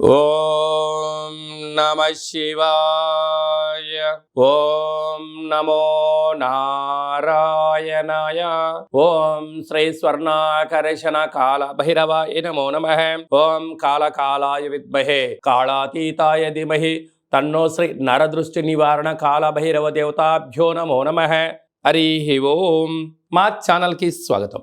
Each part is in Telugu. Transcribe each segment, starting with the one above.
ఓం నమ శివాయ ఓం నమో నారాయణాయ ఓం శ్రీ స్వర్ణాకర్షణ కాల భైరవాయ నమో నమ ఓం కాల కాలాయ విద్మహే కాళాతీతాయ ధిమహి తన్నో శ్రీ నరదృష్టి నివారణ కాల భైరవ దేవతాభ్యో నమో నమ హరి ఓం మా ఛానల్కి స్వాగతం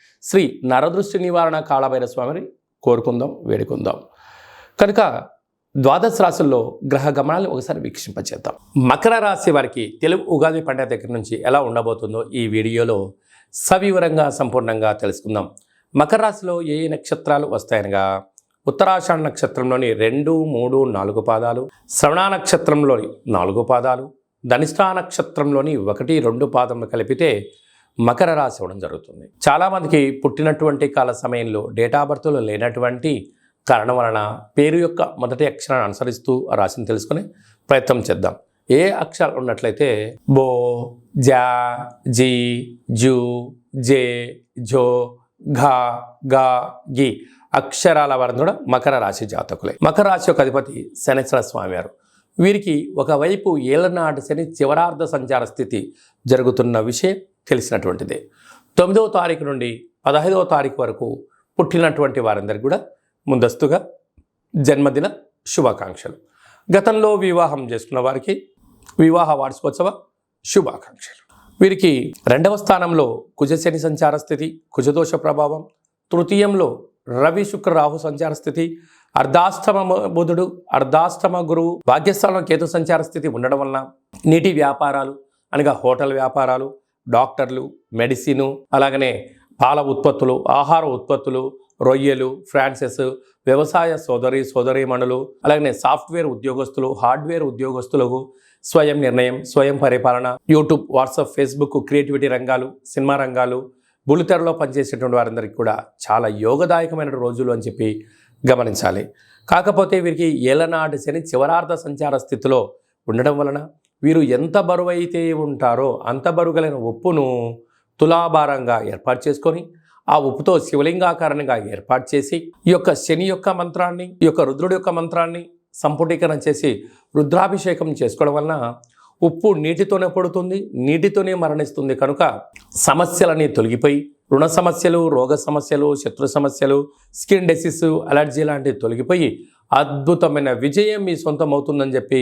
శ్రీ నరదృష్టి నివారణ కాళభైర స్వామిని కోరుకుందాం వేడుకుందాం. కనుక ద్వాదశ రాశుల్లో గ్రహ గమనాలను ఒకసారి వీక్షింపచేద్దాం. మకర రాశి వారికి తెలుగు ఉగాది పండుగ దగ్గర నుంచి ఎలా ఉండబోతుందో ఈ వీడియోలో సవివరంగా సంపూర్ణంగా తెలుసుకుందాం. మకర రాశిలో ఏ ఏ నక్షత్రాలు వస్తాయనగా ఉత్తరాషాఢ నక్షత్రంలోని రెండు మూడు నాలుగు పాదాలు శ్రవణ నక్షత్రంలోని నాలుగు పాదాలు ధనిష్టా నక్షత్రంలోని ఒకటి రెండు పాదములు కలిపితే మకర రాశి ఇవ్వడం జరుగుతుంది. చాలామందికి పుట్టినటువంటి కాల సమయంలో డేటా బర్త్లో లేనటువంటి కారణం వలన పేరు యొక్క మొదటి అక్షరాన్ని అనుసరిస్తూ ఆ రాశిని తెలుసుకుని ప్రయత్నం చేద్దాం. ఏ అక్షరాలు ఉన్నట్లయితే బో జా జీ జూ జే జో ఘా గా గి అక్షరాల వారిని కూడా మకర రాశి జాతకులే. మకర రాశి యొక్క అధిపతి శనేశ్వర స్వామి వారు వీరికి ఒకవైపు ఏళ్ళనాటి శని చివరార్ధ సంచార స్థితి జరుగుతున్న విషయం తెలిసినటువంటిదే. తొమ్మిదవ తారీఖు నుండి పదహైదవ తారీఖు వరకు పుట్టినటువంటి వారందరికీ కూడా ముందస్తుగా జన్మదిన శుభాకాంక్షలు. గతంలో వివాహం చేసుకున్న వారికి వివాహ వార్షికోత్సవ శుభాకాంక్షలు. వీరికి రెండవ స్థానంలో కుజశని సంచార స్థితి కుజదోష ప్రభావం తృతీయంలో రవి శుక్ర రాహు సంచార స్థితి అర్ధాష్టమ బుధుడు అర్ధాష్టమ గురువు భాగ్యస్థానం కేతు సంచార స్థితి ఉండడం వలన నీటి వ్యాపారాలు అనగా హోటల్ వ్యాపారాలు డాక్టర్లు మెడిసిను అలాగనే పాల ఉత్పత్తులు ఆహార ఉత్పత్తులు రొయ్యలు ఫ్రాన్సెస్ వ్యవసాయ సోదరి సోదరీమణులు అలాగనే సాఫ్ట్వేర్ ఉద్యోగస్తులు హార్డ్వేర్ ఉద్యోగస్తులకు స్వయం నిర్ణయం స్వయం పరిపాలన యూట్యూబ్ వాట్సాప్ ఫేస్బుక్ క్రియేటివిటీ రంగాలు సినిమా రంగాలు బులితెరలో పనిచేసేటువంటి వారందరికీ కూడా చాలా యోగదాయకమైన రోజులు అని చెప్పి గమనించాలి. కాకపోతే వీరికి ఏలనాటి శని చివరార్ధ సంచార స్థితిలో ఉండడం వలన వీరు ఎంత బరువు అయితే ఉంటారో అంత బరుగలైన ఉప్పును తులాభారంగా ఏర్పాటు చేసుకొని ఆ ఉప్పుతో శివలింగాకారంగా ఏర్పాటు చేసి ఈ యొక్క శని యొక్క మంత్రాన్ని ఈ యొక్క రుద్రుడి యొక్క మంత్రాన్ని సంపుటీకరణ చేసి రుద్రాభిషేకం చేసుకోవడం వలన ఉప్పు నీటితోనే పడుతుంది నీటితోనే మరణిస్తుంది. కనుక సమస్యలన్నీ తొలగిపోయి రుణ సమస్యలు రోగ సమస్యలు శత్రు సమస్యలు స్కిన్ డిసీస్ అలర్జీ లాంటివి తొలగిపోయి అద్భుతమైన విజయం మీ సొంతం అవుతుందని చెప్పి